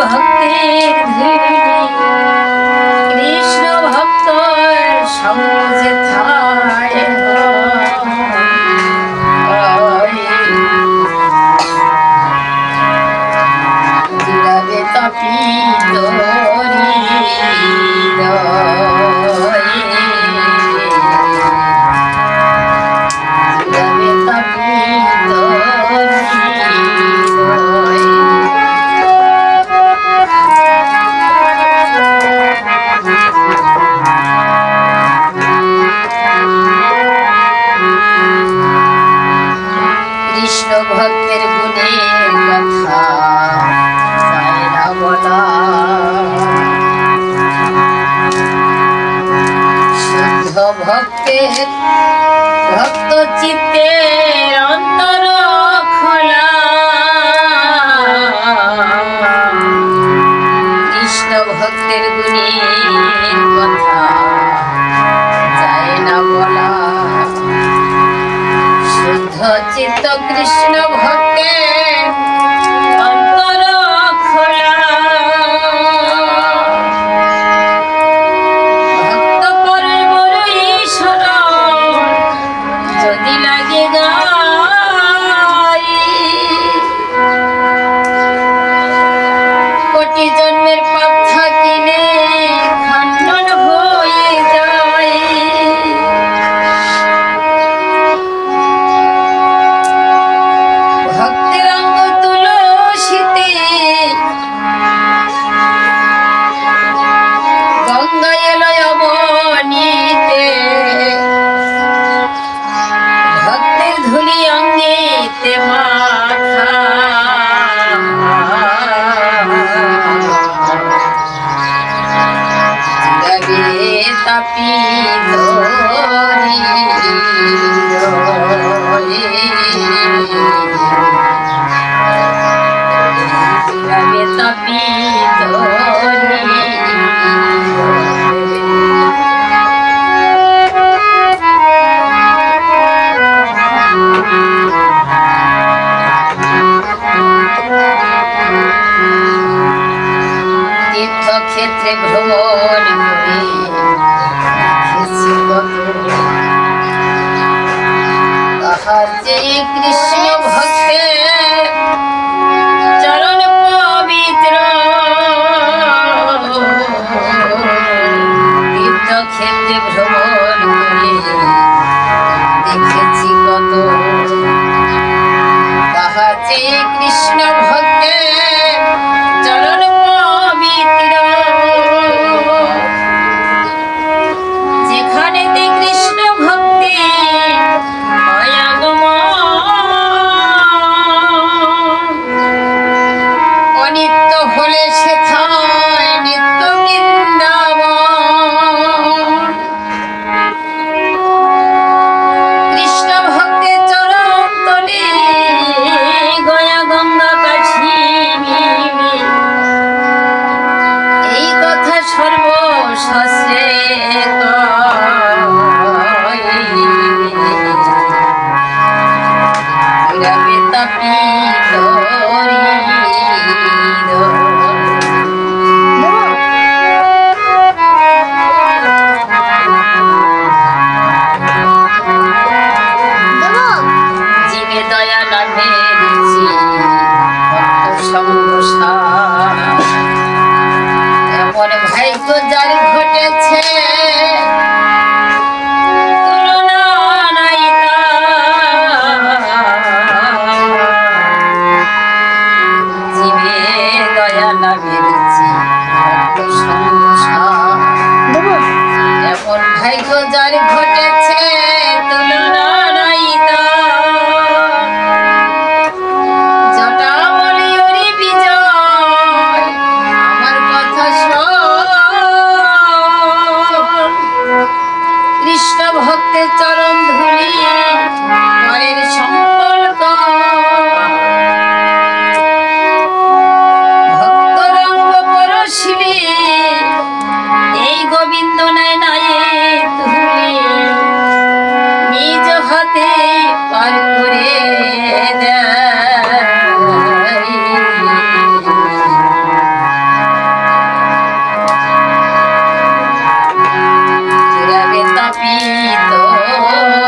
ভক্তের ধুলি কৃষ্ণ ভক্ত সমাজে থায়। জিরাবে তপিত ভক্তের ভক্ত চিত্তের অন্তর খোলা। কৃষ্ণ ভক্তের গুণের কথা যায় না বলা। শুদ্ধ কৃষ্ণ ভক্তে তীর্থক্ষেত্রে ভ্রমণ করে তাহার যে কৃষ্ণ ভক্তে চরণ পবিত্র তীর্থক্ষেত্রে ভ্রমণ করে দেখেছি কত তাহার যে কৃষ্ণ ভক্তে God made. তপিত